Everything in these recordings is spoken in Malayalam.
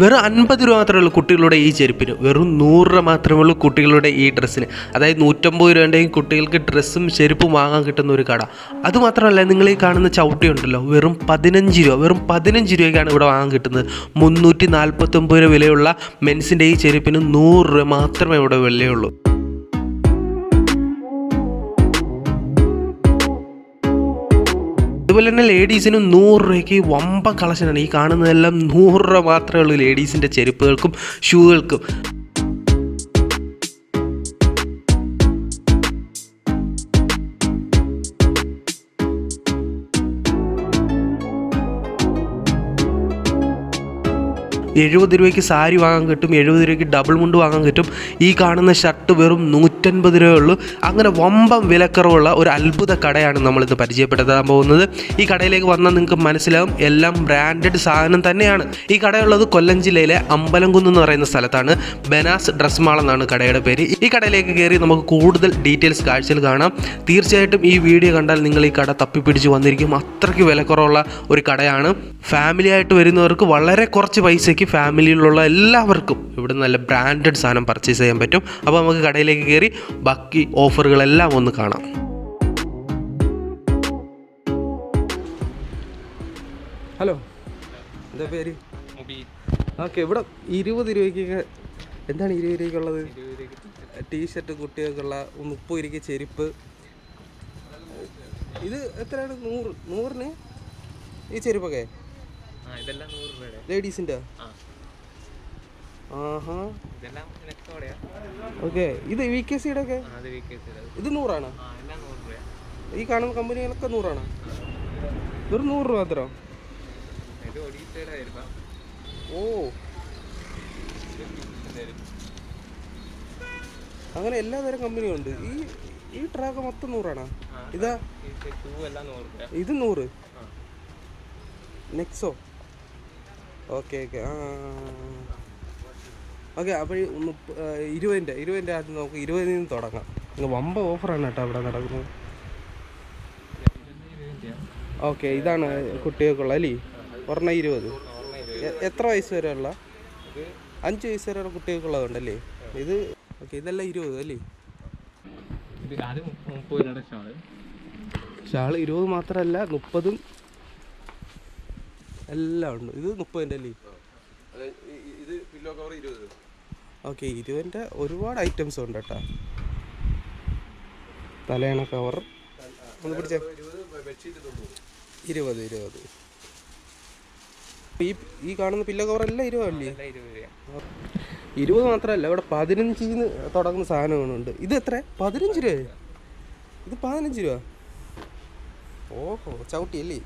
വെറും അൻപത് രൂപ മാത്രമേ ഉള്ളൂ കുട്ടികളുടെ ഈ ചെരുപ്പിന്. വെറും നൂറ് രൂപ മാത്രമേ ഉള്ളൂ കുട്ടികളുടെ ഈ ഡ്രസ്സിന്. അതായത് നൂറ്റമ്പത് രൂപയുടെയും കുട്ടികൾക്ക് ഡ്രസ്സും ചെരുപ്പും വാങ്ങാൻ കിട്ടുന്ന ഒരു കട. അതുമാത്രമല്ല നിങ്ങൾ ഈ കാണുന്ന ചവിട്ടി ഉണ്ടല്ലോ വെറും പതിനഞ്ച് രൂപ വെറും പതിനഞ്ച് രൂപയ്ക്കാണ് ഇവിടെ വാങ്ങാൻ കിട്ടുന്നത്. മുന്നൂറ്റി നാൽപ്പത്തൊമ്പത് രൂപ വിലയുള്ള മെൻസിന്റെ ഈ ചെരുപ്പിന് നൂറ് രൂപ മാത്രമേ ഇവിടെ വിലയുള്ളൂ. അതുപോലെ തന്നെ ലേഡീസിനും നൂറ് രൂപയ്ക്ക് വമ്പ കളക്ഷനാണ് ഈ കാണുന്നതെല്ലാം നൂറ് രൂപ മാത്രമേ ഉള്ളൂ ലേഡീസിന്റെ ചെരുപ്പുകൾക്കും ഷൂകൾക്കും എഴുപത് രൂപയ്ക്ക് സാരി വാങ്ങാൻ കിട്ടും എഴുപത് രൂപയ്ക്ക് ഡബിൾ മുണ്ട് വാങ്ങാൻ കിട്ടും. ഈ കാണുന്ന ഷർട്ട് വെറും നൂറ്റൻപത് രൂപയുള്ളൂ അങ്ങനെ വമ്പം വിലക്കുറവുള്ള ഒരു അത്ഭുത കടയാണ് നമ്മളിന്ന് പരിചയപ്പെടുത്താൻ പോകുന്നത്. ഈ കടയിലേക്ക് വന്നാൽ നിങ്ങൾക്ക് മനസ്സിലാവും എല്ലാം ബ്രാൻഡഡ് സാധനം തന്നെയാണ്. ഈ കടയുള്ളത് കൊല്ലം ജില്ലയിലെ അമ്പലംകുന്ന് എന്ന് പറയുന്ന സ്ഥലത്താണ്. ബനാസ് ഡ്രസ് മാൾ എന്നാണ് കടയുടെ പേര്. ഈ കടയിലേക്ക് കയറി നമുക്ക് കൂടുതൽ ഡീറ്റെയിൽസ് കാഴ്ചയിൽ കാണാം. തീർച്ചയായിട്ടും ഈ വീഡിയോ കണ്ടാൽ നിങ്ങൾ ഈ കട തപ്പിപ്പിടിച്ച് വന്നിരിക്കും. അത്രയ്ക്ക് വിലക്കുറവുള്ള ഒരു കടയാണ്. ഫാമിലി ആയിട്ട് വരുന്നവർക്ക് വളരെ കുറച്ച് പൈസയ്ക്ക് ഫാമിലിയിലുള്ള എല്ലാവർക്കും ഇവിടെ നല്ല ബ്രാൻഡഡ് സാധനം പർച്ചേസ് ചെയ്യാൻ പറ്റും. അപ്പോൾ നമുക്ക് കടയിലേക്ക് കയറി ബാക്കി ഓഫറുകളെല്ലാം ഒന്ന് കാണാം. ഹലോ എന്താ പേര്? ഓക്കെ ഇവിടെ ഇരുപത് രൂപയ്ക്കൊക്കെ എന്താണ് ഇരുപത് രൂപയ്ക്കുള്ളത് ടീഷർട്ട് കുട്ടികൾക്കുള്ള മുപ്പത് രൂപയ്ക്ക് ചെരുപ്പ്. ഇത് എത്രയാണ്? നൂറ് നൂറിന്? ഈ ചെരുപ്പൊക്കെ? ഇതെല്ലാം നൂറ് രൂപയുടെ. ലേഡീസിന്റെ ആ. ആഹാ. ഇതെല്ലാം നെക്സോടെയാ ഓക്കെ. ഇത് വി കെ സിയുടെ ഒക്കെ ഇത് നൂറാണ്? ഈ കാണുന്ന കമ്പനികളൊക്കെ നൂറാണ്? വെറും നൂറ് രൂപ മാത്രം. ഓ. അങ്ങനെ എല്ലാ തരം കമ്പനിയും ഉണ്ട് ഈ ഈ ട്രാക്ക് മൊത്തം നൂറാണോ? ഇതാ. ഇത് നൂറ്. നെക്സോ ഓക്കെ ഓക്കെ. ആ ഓക്കെ അപ്പോൾ ഇരുപതിന്റെ ഇരുപതിന്റെ ആദ്യം നമുക്ക് ഇരുപതിൽ നിന്ന് തുടങ്ങാം. ഇങ്ങ് വമ്പ ഓഫറാണ് കേട്ടോ അവിടെ നടക്കുന്നത്. ഓക്കെ ഇതാണ് കുട്ടികൾക്കുള്ള അല്ലേ? ഒരെണ്ണം ഇരുപത്. എത്ര വയസ്സ് വരെ ഉള്ള? അഞ്ച് വയസ്സ് വരെയുള്ള കുട്ടികൾക്കുള്ളതുണ്ടല്ലേ ഇത് ഓക്കെ ഇതെല്ലാം ഇരുപത് അല്ലേ? ഷാൾ. ഷാൾ ഇരുപത് മാത്രമല്ല മുപ്പതും എല്ലാം ഉണ്ട്. ഇത് മുപ്പതിന്റെ അല്ലേ? ഇത് പില്ലോ കവർ ഇരുപത്. ഓക്കെ ഇരുപതിന്റെ ഒരുപാട് ഐറ്റംസ് ഉണ്ട് കേട്ടോ. തലയണ കവർ ഒന്ന് പിടിച്ചേ. ഇരുപത് ഇരുപത് ഈ ഈ കാണുന്ന പില്ലോ കവർ എല്ലാം ഇരുപതല്ലേ ഇരുപത് മാത്രമല്ല ഇവിടെ പതിനഞ്ചിന്ന് തുടങ്ങുന്ന സാധനങ്ങളുണ്ട്. ഇത് എത്ര? പതിനഞ്ച് രൂപ? ഇത് പതിനഞ്ച് രൂപ? ഓഹോ ചവിട്ടി അല്ലേ?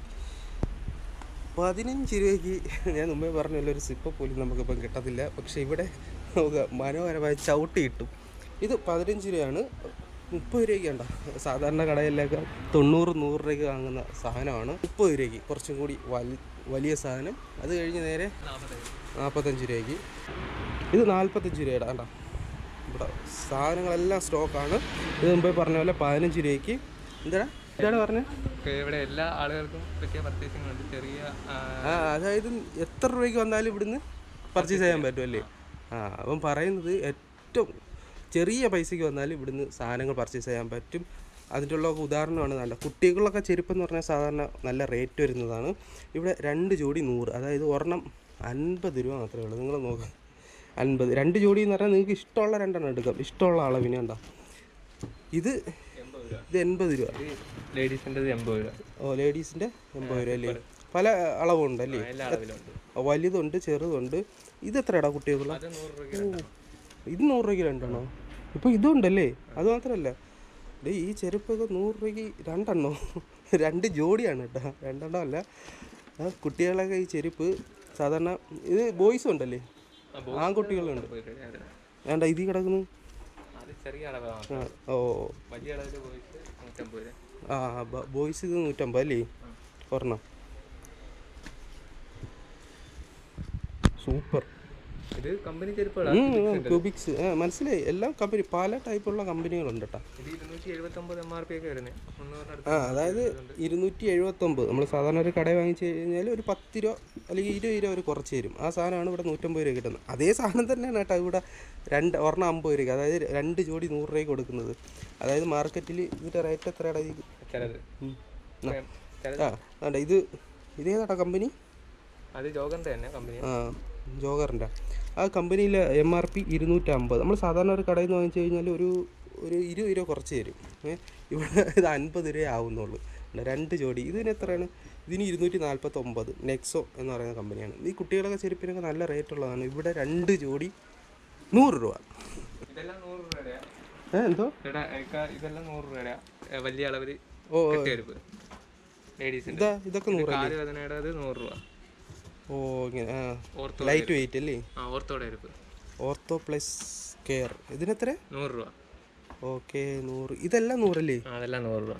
പതിനഞ്ച് രൂപയ്ക്ക് ഞാൻ മുമ്പേ പറഞ്ഞല്ലോ ഒരു സിപ്പ പോലും നമുക്കിപ്പം കിട്ടത്തില്ല. പക്ഷെ ഇവിടെ നമുക്ക് മനോഹരമായ ചവിട്ടി കിട്ടും. ഇത് പതിനഞ്ച് രൂപയാണ്. മുപ്പത് രൂപയ്ക്ക് ഉണ്ടോ സാധാരണ കടയിലൊക്കെ തൊണ്ണൂറ് നൂറ് രൂപയ്ക്ക് വാങ്ങുന്ന സാധനമാണ്. മുപ്പത് രൂപയ്ക്ക് കുറച്ചും കൂടി വലിയ സാധനം. അത് കഴിഞ്ഞ് നേരെ നാൽപ്പത്തഞ്ച് രൂപയ്ക്ക്. ഇത് നാൽപ്പത്തഞ്ച് രൂപയുടെ കണ്ടോ? ഇവിടെ സാധനങ്ങളെല്ലാം സ്റ്റോക്കാണ് ഇത് മുമ്പേ പറഞ്ഞ പോലെ പതിനഞ്ച് രൂപയ്ക്ക്. എന്താണ് എന്താണ് പറഞ്ഞത് ഇവിടെ എല്ലാ ആളുകൾക്കും പറ്റിയ പർച്ചേസിംഗ് ഉണ്ട് ചെറിയ അതായത് എത്ര രൂപയ്ക്ക് വന്നാലും ഇവിടുന്ന് പർച്ചേസ് ചെയ്യാൻ പറ്റും അല്ലേ ആ അപ്പം പറയുന്നത് ഏറ്റവും ചെറിയ പൈസയ്ക്ക് വന്നാലും ഇവിടുന്ന് സാധനങ്ങൾ പർച്ചേസ് ചെയ്യാൻ പറ്റും. അതിന്റെ ഉള്ള ഉദാഹരണമാണ് നല്ല കുട്ടികളൊക്കെ ചെരുപ്പെന്ന് പറഞ്ഞാൽ സാധാരണ നല്ല റേറ്റ് വരുന്നതാണ്. ഇവിടെ രണ്ട് ജോഡി നൂറ് അതായത് ഒരെണ്ണം അൻപത് രൂപ മാത്രമേ ഉള്ളൂ. നിങ്ങൾ നോക്കുക അൻപത് രണ്ട് ജോഡി എന്ന് പറഞ്ഞാൽ നിങ്ങൾക്ക് ഇഷ്ടമുള്ള രണ്ടെണ്ണം എടുക്കാം. ഇഷ്ടമുള്ള അളവിന് കണ്ടോ. ഇത് ഇത് എൺപത് രൂപ. ലേഡീസിന്റെ എൺപത് രൂപ. ഓ ലേഡീസിന്റെ എൺപത് രൂപ അല്ലേ? പല അളവുണ്ടല്ലേ? അല്ലേ വലുതുണ്ട് ചെറുതുണ്ട്. ഇത് എത്രയാടാ കുട്ടികൾക്കുള്ള? ഇത് നൂറ് രൂപയ്ക്ക് രണ്ടെണ്ണോ? ഇപ്പോൾ ഇതുണ്ടല്ലേ? അത് മാത്രല്ല. ഡേ ഈ ചെരുപ്പൊക്കെ നൂറ് രൂപയ്ക്ക് രണ്ടെണ്ണോ? രണ്ട് ജോഡിയാണ് കേട്ടോ. രണ്ടെണ്ണം അല്ല. കുട്ടികളൊക്കെ ഈ ചെരുപ്പ് സാധാരണ ഇത് ബോയ്സും ഉണ്ടല്ലേ ആൺകുട്ടികളുണ്ട്. വേണ്ട ഇതിൽ കിടക്കുന്നു. ചെറിയ ഓ. വലിയ അളവിൽ പോയിട്ട് നൂറ്റമ്പത്. ആ ബോയ്സ് ഇത് നൂറ്റമ്പത് അല്ലേ? ഒരെണ്ണം. സൂപ്പർ. ഇത് കമ്പനി ചെരുപ്പുകളാണ് ക്യൂബിക്സ് മനസ്സിലായി. എല്ലാം കമ്പനി പല ടൈപ്പുള്ള കമ്പനികളുണ്ട് കേട്ടോ ആ അതായത് ഇരുന്നൂറ്റി എഴുപത്തൊമ്പത് നമ്മൾ സാധാരണ ഒരു കട വാങ്ങിച്ച് കഴിഞ്ഞാൽ ഒരു പത്ത് രൂപ അല്ലെങ്കിൽ ഇരുപത് രൂപ അവർ കുറച്ച് തരും. ആ സാധനമാണ് ഇവിടെ നൂറ്റമ്പത് രൂപ കിട്ടുന്നത്. അതേ സാധനം തന്നെയാണ് കേട്ടോ ഇവിടെ രണ്ട് ഒരെണ്ണം അമ്പത് രൂപ അതായത് രണ്ട് ജോഡി നൂറ് രൂപയ്ക്ക് കൊടുക്കുന്നത്. അതായത് മാർക്കറ്റിൽ ഇതിന്റെ റേറ്റ്. ചിലത്. ആ ഇത് ഇതേതാട്ടോ കമ്പനി അത് ജോഗന്റെ തന്നെ കമ്പനി ആ ജോഗറിന്റെ. ആ കമ്പനിയിലെ എം ആർ പി ഇരുന്നൂറ്റമ്പത്. നമ്മൾ സാധാരണ ഒരു കടയിൽ നിന്ന് വാങ്ങിച്ചു കഴിഞ്ഞാൽ ഒരു ഒരു ഇരുപത് രൂപ കുറച്ച് തരും. ഏഹ് ഇവിടെ ഇത് അൻപത് രൂപ ആവുന്നുള്ളൂ. രണ്ട് ജോഡി. ഇതിന് എത്രയാണ്? ഇതിന് ഇരുന്നൂറ്റി നാൽപ്പത്തൊമ്പത് നെക്സോ എന്ന് പറയുന്ന കമ്പനിയാണ്. ഈ കുട്ടികളൊക്കെ ചെരുപ്പിനൊക്കെ നല്ല റേറ്റ് ഉള്ളതാണ്. ഇവിടെ രണ്ട് ജോഡി നൂറ് രൂപ. എന്തോ? ഇതെല്ലാം നൂറ് രൂപ വലിയ അളവിൽ ഓ ഇതൊക്കെ നൂറ് രൂപ. ഓ ഇങ്ങനെ ലൈറ്റ് വെയിറ്റ് അല്ലേ? ഓർത്തോടെ ഓർത്തോ പ്ലസ് കെയർ ഇതിനെത്ര? നൂറ് രൂപ. ഓക്കെ നൂറ്. ഇതെല്ലാം നൂറല്ലേ? അതെല്ലാം നൂറ് രൂപ.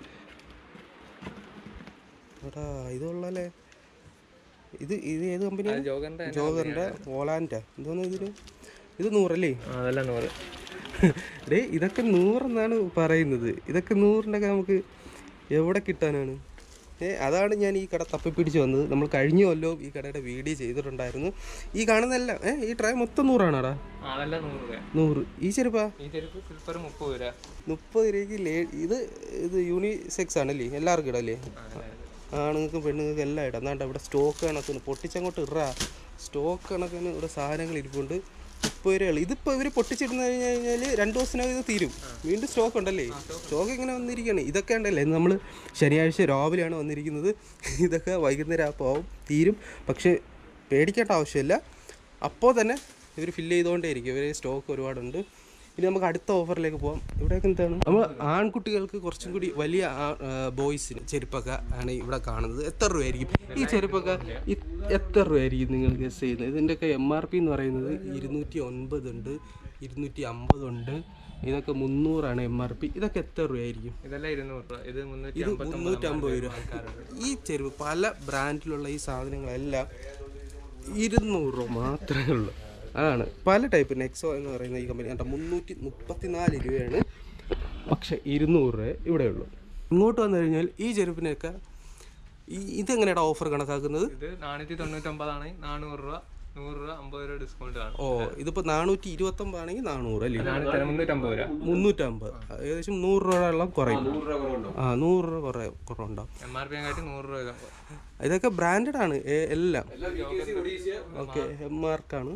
എടാ ഇതുള്ളല്ലേ? ഇത് ഇത് ഏത് കമ്പനിയാണ് അത് ജോഗറിന്റെ വോളാന്റാ എന്തോന്ന് ഇതിന്? ഇത് നൂറല്ലേ? അതെല്ലാം നൂറ്. ഡേ ഇതൊക്കെ നൂറെന്നാണ് പറയുന്നത്. ഇതൊക്കെ നൂറിനൊക്കെ നമുക്ക് എവിടെ കിട്ടാനാണ്? അതാണ് ഞാൻ ഈ കട തപ്പിപ്പിടിച്ച് വന്നത്. നമ്മൾ കഴിഞ്ഞ കൊല്ലവും ഈ കടയുടെ വീഡിയോ ചെയ്തിട്ടുണ്ടായിരുന്നു. ഈ കാണുന്നതെല്ലാം ഏഹ് ഈ ട്രൈ മൊത്തം നൂറാണോടാ? നൂറ് ഈ ചെരുപ്പാ? മുപ്പത് രൂപ. മുപ്പത് രൂപയ്ക്ക് ലേ ഇത് ഇത് യൂണിസെക്സ് ആണല്ലേ? എല്ലാവർക്കും ഇടല്ലേ. ആണുങ്ങൾക്കും പെണ്ണുങ്ങൾക്കും എല്ലാം ഇടാം. എന്നാണ്ട് ഇവിടെ സ്റ്റോക്ക് കണക്കിന് പൊട്ടിച്ചങ്ങോട്ട് ഇറ സ്റ്റോക്ക് കണക്കിന് ഇവിടെ സാധനങ്ങൾ ഇരിപ്പുണ്ട്. മുപ്പത് രൂപ ഇതിപ്പോൾ ഇവർ പൊട്ടിച്ചിടുന്ന കഴിഞ്ഞ് കഴിഞ്ഞാൽ രണ്ട് ദിവസത്തിനകം ഇത് തീരും. വീണ്ടും സ്റ്റോക്ക് ഉണ്ടല്ലേ? സ്റ്റോക്ക് ഇങ്ങനെ വന്നിരിക്കുകയാണ് ഇതൊക്കെ ഉണ്ടല്ലേ? നമ്മൾ ശനിയാഴ്ച രാവിലെയാണ് വന്നിരിക്കുന്നത്. ഇതൊക്കെ വൈകുന്നേരം അപ്പോൾ ആവും തീരും. പക്ഷേ പേടിക്കേണ്ട ആവശ്യമില്ല. അപ്പോൾ തന്നെ ഇവർ ഫില്ല് ചെയ്തുകൊണ്ടേ ഇരിക്കും ഇവർ സ്റ്റോക്ക് ഒരുപാടുണ്ട്. ഇനി നമുക്ക് അടുത്ത ഓഫറിലേക്ക് പോകാം ഇവിടെയൊക്കെ എന്താണ്? നമ്മൾ ആൺകുട്ടികൾക്ക് കുറച്ചും കൂടി വലിയ ബോയ്സിന് ചെരുപ്പൊക്കെ ആണ് ഇവിടെ കാണുന്നത്. എത്ര രൂപയായിരിക്കും? ഈ ചെരുപ്പൊക്കെ എത്ര രൂപയായിരിക്കും നിങ്ങൾ ഗസ് ചെയ്യുന്നത്? ഇതിന്റെയൊക്കെ എം ആർ പി എന്ന് പറയുന്നത് ഇരുന്നൂറ്റി ഒൻപത് ഉണ്ട് ഇരുന്നൂറ്റി അമ്പതുണ്ട് ഇതൊക്കെ മുന്നൂറാണ് എം ആർ പി ഇതൊക്കെ എത്ര രൂപയായിരിക്കും? ഇതെല്ലാം ഇരുന്നൂറ് രൂപ. ഇത് മുന്നൂറ്റി ഇത് മുന്നൂറ്റമ്പത് രൂപ. ഈ ചെരുപ്പ് പല ബ്രാൻഡിലുള്ള ഈ സാധനങ്ങളെല്ലാം ഇരുന്നൂറ് രൂപ മാത്രമേ ഉള്ളൂ. അതാണ് പല ടൈപ്പ് നെക്സോ എന്ന് പറയുന്ന ഈ കമ്പനി കണ്ട മുന്നൂറ്റി മുപ്പത്തി നാല് രൂപയാണ്. പക്ഷേ ഇരുന്നൂറ് രൂപ ഇവിടെ ഉള്ളൂ. ഇങ്ങോട്ട് വന്നു കഴിഞ്ഞാൽ ഈ ചെരുപ്പിനൊക്കെ ഈ ഇതെങ്ങനെയാണ് ഓഫർ കണക്കാക്കുന്നത്? ഇത് നാനൂറ്റി തൊണ്ണൂറ്റൊമ്പതാണ് നാനൂറ് രൂപ നൂറ് രൂപ അമ്പത് രൂപ ഡിസ്കൗണ്ട് ആണ്. ഓ ഇതിപ്പോൾ നാനൂറ്റി ഇരുപത്തി ഒമ്പതാണെങ്കിൽ നാനൂറ് അല്ലേ? നാനൂറ്റി മുന്നൂറ്റമ്പത് രൂപ. മുന്നൂറ്റമ്പത്. ഏകദേശം നൂറ് രൂപ രൂപയോളം കുറയും. നൂറ് രൂപ കുറവുണ്ടോ? ആ നൂറ് രൂപ കുറേ കുറവുണ്ടാവും. എം ആർ പി കാട്ടി നൂറ് രൂപ ഇതൊക്കെ ബ്രാൻഡഡ് ആണ്. എല്ലാം. എല്ലാം ഓക്കെ എം മാർക്കാണ്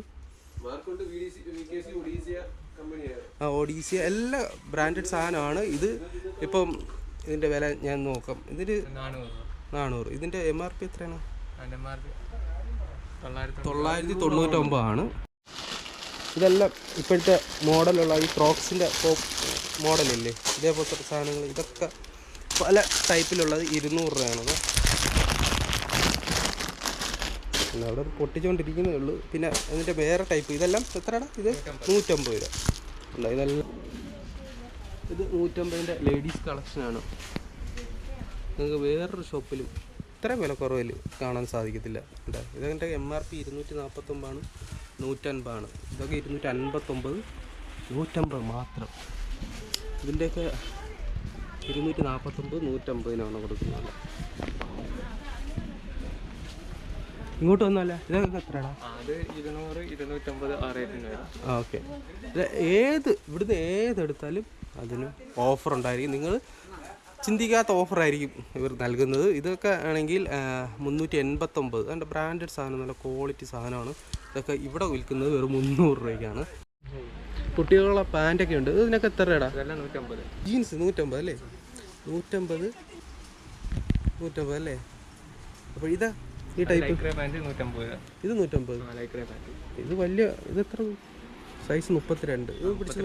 ആ ഒഡീസിയ എല്ലാ ബ്രാൻഡഡ് സാധനമാണ്. ഇത് ഇപ്പം ഇതിന്റെ വില ഞാൻ നോക്കാം. ഇതിന് നാനൂറ്. ഇതിന്റെ എം ആർ പി എത്രയാണ്? അതിന്റെ എം ആർ തൊള്ളായിരത്തി തൊണ്ണൂറ്റൊമ്പതാണ്. ഇതെല്ലാം ഇപ്പോഴത്തെ മോഡലുള്ള ഈ ക്രോക്സിന്റെ മോഡലില്ലേ? ഇതേപോലത്തെ സാധനങ്ങൾ ഇതൊക്കെ പല ടൈപ്പിലുള്ളത് ഇരുന്നൂറ് രൂപയാണത്. പിന്നെ അവിടെ പൊട്ടിച്ചുകൊണ്ടിരിക്കുന്നേ ഉള്ളൂ. പിന്നെ അതിന്റെ വേറെ ടൈപ്പ്. ഇതെല്ലാം എത്രയാണ് ഇത്? നൂറ്റമ്പത് രൂപ. ഉണ്ട്? ഇതെല്ലാം. ഇത് നൂറ്റമ്പതിന്റെ ലേഡീസ് കളക്ഷനാണ്. നിങ്ങൾക്ക് വേറൊരു ഷോപ്പിലും ഇത്ര വില കുറവിൽ കാണാൻ സാധിക്കത്തില്ല. ഉണ്ട് ഇതിന്റെ എം ആർ പി ഇരുന്നൂറ്റി നാൽപ്പത്തൊമ്പതാണ് നൂറ്റൻപതാണ്. ഇതൊക്കെ ഇരുന്നൂറ്റി അൻപത്തൊമ്പത് നൂറ്റമ്പത് മാത്രം. ഇതിന്റെയൊക്കെ ഇരുന്നൂറ്റി നാൽപ്പത്തൊമ്പത് നൂറ്റമ്പതിനാണ് കൊടുക്കുന്നത്. ഇങ്ങോട്ട് വന്നല്ല ഇതൊക്കെ എത്രയാടാ ആ, അത് ഇരുന്നൂറ് ഇരുന്നൂറ്റമ്പത് ആ റേറ്റിന് വരും. ആ ഓക്കെ ഏത് ഇവിടുന്ന് ഏതെടുത്താലും അതിന് ഓഫർ ഉണ്ടായിരിക്കും. നിങ്ങൾ ചിന്തിക്കാത്ത ഓഫറായിരിക്കും ഇവർ നൽകുന്നത്. ഇതൊക്കെ ആണെങ്കിൽ മുന്നൂറ്റി എൺപത്തൊമ്പത് അതിന്റെ ബ്രാൻഡഡ് സാധനം നല്ല ക്വാളിറ്റി സാധനമാണ്. ഇതൊക്കെ ഇവിടെ വിൽക്കുന്നത് വെറും മുന്നൂറ് രൂപയ്ക്കാണ്. കുട്ടികളുടെ പാന്റൊക്കെ ഉണ്ട്. ഇതിനൊക്കെ എത്ര രൂപ ഇതെല്ലാം നൂറ്റമ്പത്. ജീൻസ് നൂറ്റമ്പത് അല്ലേ? നൂറ്റമ്പത് നൂറ്റമ്പത് അല്ലേ? അപ്പോൾ ഇതാ ഈ ടൈപ്പ് ഇത് നൂറ്റമ്പത്. ഇത് വലിയ ഇത് എത്ര? സൈസ് മുപ്പത്തിരണ്ട്. ഇത് പിടിച്ച്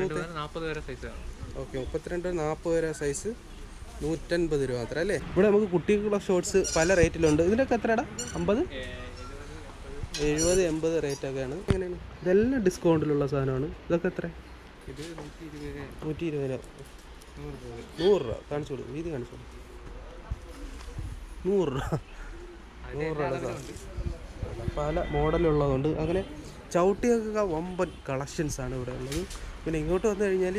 ഓക്കെ മുപ്പത്തിരണ്ട് നാൽപ്പത് വരെ സൈസ് നൂറ്റൻപത് രൂപ അത്ര അല്ലേ? ഇവിടെ നമുക്ക് കുട്ടികളുടെ ഷോർട്സ് പല റേറ്റിലുണ്ട് ഇതിനൊക്കെ എത്രടാ? അമ്പത്? എഴുപത് എൺപത് റേറ്റൊക്കെയാണ് എങ്ങനെയാണ് ഇതെല്ലാം ഡിസ്കൗണ്ടിലുള്ള സാധനമാണ്. ഇതൊക്കെ എത്ര? നൂറ്റി ഇരുപത് രൂപ. നൂറ് രൂപ. കാണിച്ചു കൊടുക്കും. വീതി കാണിച്ചു കൊടുക്കും. നൂറ് രൂപ. നൂറ് രൂപയുടെ പല മോഡലുള്ളതുകൊണ്ട് അങ്ങനെ ചവിട്ടിയൊക്കെ വമ്പൻ കളക്ഷൻസ് ആണ് ഇവിടെ ഉള്ളത്. പിന്നെ ഇങ്ങോട്ട് വന്നു കഴിഞ്ഞാൽ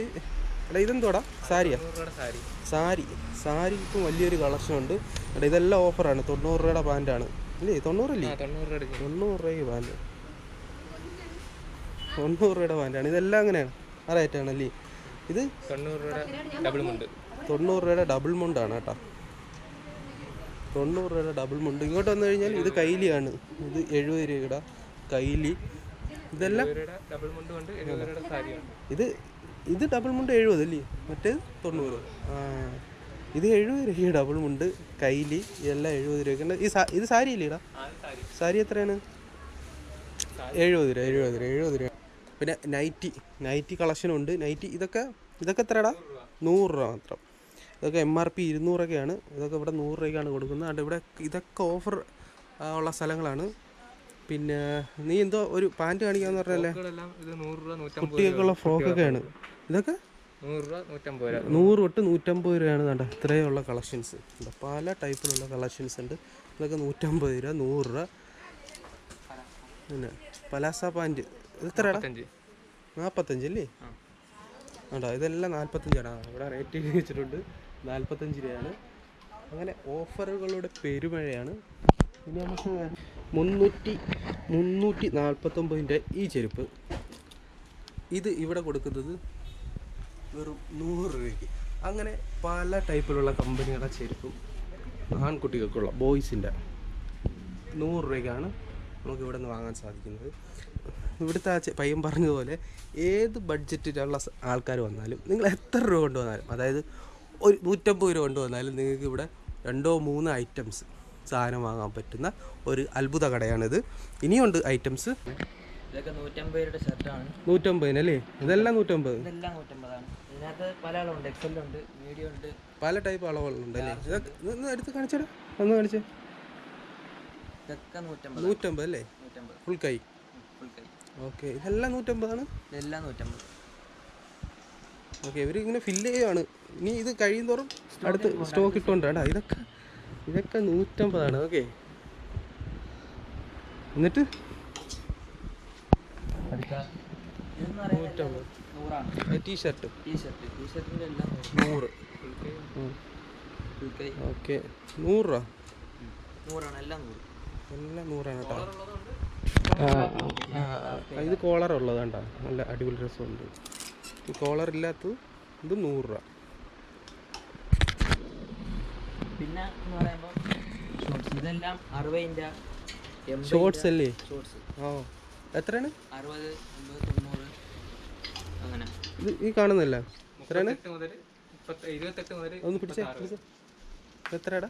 എടാ ഇതെന്തോടാ? സാരിയാ? സാരി സാരി. സാരി. ഇപ്പം വലിയൊരു കളക്ഷൻ ഉണ്ട് എടാ ഇതെല്ലാം ഓഫറാണ്. തൊണ്ണൂറ് രൂപയുടെ പാന്റാണ് ഇല്ലേ? തൊണ്ണൂറല്ലേ? തൊണ്ണൂറ് രൂപയ്ക്ക് പാന്റ് തൊണ്ണൂറ് രൂപയുടെ പാന്റാണ് ഇതെല്ലാം അങ്ങനെയാണ്. ആ റേറ്റാണല്ലേ ഇത് തൊണ്ണൂറ് രൂപയുടെ ഡബിൾ മുണ്ട്. തൊണ്ണൂറ് രൂപയുടെ ഡബിൾ മുണ്ടാണ് കേട്ടോ. തൊണ്ണൂറ് രൂപയുടെ ഡബിൾ മുണ്ട്. ഇങ്ങോട്ട് വന്നു കഴിഞ്ഞാൽ ഇത് കൈലിയാണ്. ഇത് എഴുപത് രൂപയുടെ കൈലി. ഇതെല്ലാം ഇത് ഇത് ഡബിൾ മുണ്ട് എഴുപത് അല്ലേ? മറ്റേത് തൊണ്ണൂറ്. ആ. ഇത് എഴുപത് രൂപ ഡബിൾ മുണ്ട് കൈലി ഇതെല്ലാം എഴുപത് രൂപ. ഈ ഇത് സാരി ഇല്ലേടാ സാരി. എത്രയാണ്? എഴുപത് രൂപ എഴുപത് രൂപ എഴുപത് രൂപ. പിന്നെ നൈറ്റി നൈറ്റി കളക്ഷനുണ്ട് നൈറ്റി ഇതൊക്കെ ഇതൊക്കെ എത്രയാടാ നൂറ് രൂപ മാത്രം. ഇതൊക്കെ എം ആർ പി ഇരുന്നൂറൊക്കെയാണ്. ഇതൊക്കെ ഇവിടെ നൂറ് രൂപയ്ക്കാണ് കൊടുക്കുന്നത്. അതുകൊണ്ട് ഇവിടെ ഇതൊക്കെ ഓഫർ ഉള്ള സ്ഥലങ്ങളാണ്. പിന്നെ നീ എന്തോ ഒരു പാന്റ് കാണിക്കാന്ന് പറഞ്ഞല്ലേ? കുട്ടികൾക്കുള്ള ഫ്രോക്കൊക്കെയാണ്. ഇതൊക്കെ? നൂറ് തൊട്ട് നൂറ്റമ്പത് രൂപയാണ് വേണ്ട ഇത്രയുള്ള കളക്ഷൻസ്. പല ടൈപ്പിലുള്ള കളക്ഷൻസ് ഉണ്ട് ഇതൊക്കെ നൂറ്റമ്പത് രൂപ നൂറ് രൂപ. പിന്നെ പലാസ പാന്റ്. ഇത് എത്രയാടാ? നാൽപ്പത്തഞ്ച് അല്ലേ. ആണ്ടാ ഇതെല്ലാം നാൽപ്പത്തഞ്ചാണ് ഇവിടെ റേറ്റ് വെച്ചിട്ടുണ്ട്. നാൽപ്പത്തഞ്ച് രൂപയാണ്. അങ്ങനെ ഓഫറുകളുടെ പെരുമഴയാണ്. ഇനി നമുക്ക് മുന്നൂറ്റി മുന്നൂറ്റി നാൽപ്പത്തൊമ്പതിന്റെ ഈ ചെരുപ്പ്. ഇത് ഇവിടെ കൊടുക്കുന്നത് വെറും നൂറ് രൂപയ്ക്ക്. അങ്ങനെ പല ടൈപ്പിലുള്ള കമ്പനികളുടെ ചെരുപ്പും ആൺകുട്ടികൾക്കുള്ള ബോയ്സിന്റെ നൂറ് രൂപയ്ക്കാണ് നമുക്ക് ഇവിടെ നിന്ന് വാങ്ങാൻ സാധിക്കുന്നത്. ഇവിടുത്തെ ആ പയ്യൻ പറഞ്ഞതുപോലെ ഏത് ബഡ്ജറ്റിലുള്ള ആൾക്കാർ വന്നാലും നിങ്ങൾ എത്ര രൂപ കൊണ്ടുവന്നാലും അതായത് ഒരു നൂറ്റമ്പത് രൂപ കൊണ്ട് വന്നാലും നിങ്ങൾക്ക് ഇവിടെ രണ്ടോ മൂന്നോ ഐറ്റംസ് സാധനം വാങ്ങാൻ പറ്റുന്ന ഒരു അത്ഭുത കടയാണിത്. ഇനിയുണ്ട് ഐറ്റംസ് ഇതൊക്കെ നൂറ്റമ്പത് രൂപയുടെ ഷർട്ടാണ് നൂറ്റമ്പതിനല്ലേ ഇതെല്ലാം നൂറ്റമ്പത്. ഇതെല്ലാം നൂറ്റമ്പതാണ്. ഇതിനകത്ത് പല അളവുണ്ട് എക്സലുണ്ട് മീഡിയം ഉണ്ട്. പല ടൈപ്പ് അളവുകളുണ്ട് അല്ലേ? ഇതൊക്കെ ഒന്ന് എടുത്ത് കാണിച്ചേടാ. ഒന്ന് കാണിച്ചേ. ഇതൊക്കെ നൂറ്റമ്പത് നൂറ്റമ്പത് അല്ലേ? ഫുൾ കൈ. ഫുൾ കൈ. ഓക്കെ ഇതെല്ലാം നൂറ്റമ്പതാണ്? ഇതെല്ലാം നൂറ്റമ്പത്. ഓക്കെ ഇവർ ഇങ്ങനെ ഫില്ല് ചെയ്യുവാണ്. ഇനി ഇത് കഴിയുമോറും അടുത്ത് സ്റ്റോക്ക് ഇട്ടുകൊണ്ടാണ് ഇതൊക്കെ ഇതൊക്കെ നൂറ്റമ്പതാണ്. ഓക്കെ. എന്നിട്ട്? T shirt. നൂറ്. ഓക്കെ. നൂറ് രൂപ? എല്ലാം നൂറ് എല്ലാം നൂറാണ് കേട്ടോ ഇത് കോളർ ഉള്ളതാണ്ടാ നല്ല അടിപൊളി ഡ്രസ്സുണ്ട്. കോളർ ഇല്ലാത്തത് ഇത് നൂറ് രൂപ. പിന്നെ എന്ന് പറയുമ്പോൾ ഷോർട്സ് ഇതെല്ലാം അറുപതിന്റെ ഷോർട്സ് അല്ലേ? ഷോർട്സ് ഓ എത്രയാണ്? അറുപത് എൺപത് തൊണ്ണൂറ് അങ്ങനെ. ഇത് ഈ കാണുന്നില്ല എത്രയാണ്? ഇരുപത്തെട്ട് മുതൽ ഒന്ന് പിടിച്ചേ. എത്രയാടാ?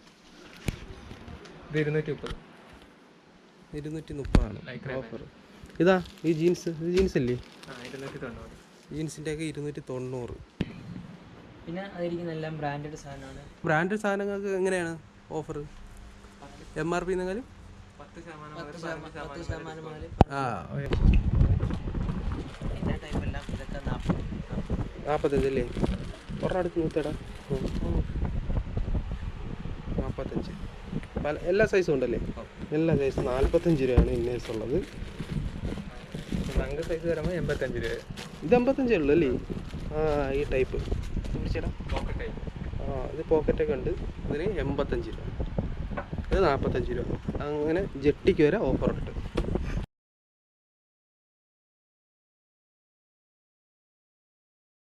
ഇത് ഇരുന്നൂറ്റി മുപ്പത് ഇരുന്നൂറ്റി മുപ്പതാണ് ഓഫർ ഇതാ ഈ ജീൻസ് ഇത് ജീൻസ് അല്ലേ? ആ ഇരുന്നൂറ്റി തൊണ്ണൂറ് ജീൻസിന്റെ ഒക്കെ ഇരുന്നൂറ്റി തൊണ്ണൂറ്. പിന്നെ അതിരിക്കുന്ന എല്ലാം ബ്രാൻഡഡ് സാധനമാണ്. ബ്രാൻഡഡ് സാധനങ്ങൾക്ക് എങ്ങനെയാണ് ഓഫർ എം ആർ പി എന്നെങ്കിലും ആ എല്ലാ ടൈപ്പെല്ലാം നാൽപ്പത്തഞ്ച് അല്ലേ? ഒരെണ്ണം അടുത്ത് നൂറ്റേടാ നാൽപ്പത്തഞ്ച് പല എല്ലാ സൈസും ഉണ്ടല്ലേ? എല്ലാ സൈസും നാൽപ്പത്തഞ്ച് രൂപയാണ് ഇന്നേഴ്സ് ഉള്ളത്. നങ്ക് സൈസ് വരുമ്പോൾ എൺപത്തഞ്ച് രൂപ. ഇത് അമ്പത്തഞ്ചേ ഉള്ളൂ അല്ലേ? ആ ഈ ടൈപ്പ്. പിടിച്ചേടാ പോക്കറ്റ് ടൈപ്പ് ആ ഇത് പോക്കറ്റൊക്കെ ഉണ്ട്. ഇതിന് എൺപത്തഞ്ച് രൂപ. ഇത് നാൽപ്പത്തഞ്ച് രൂപ. അങ്ങനെ ജെട്ടിക്ക് വരെ ഓഫർ ഉണ്ട്.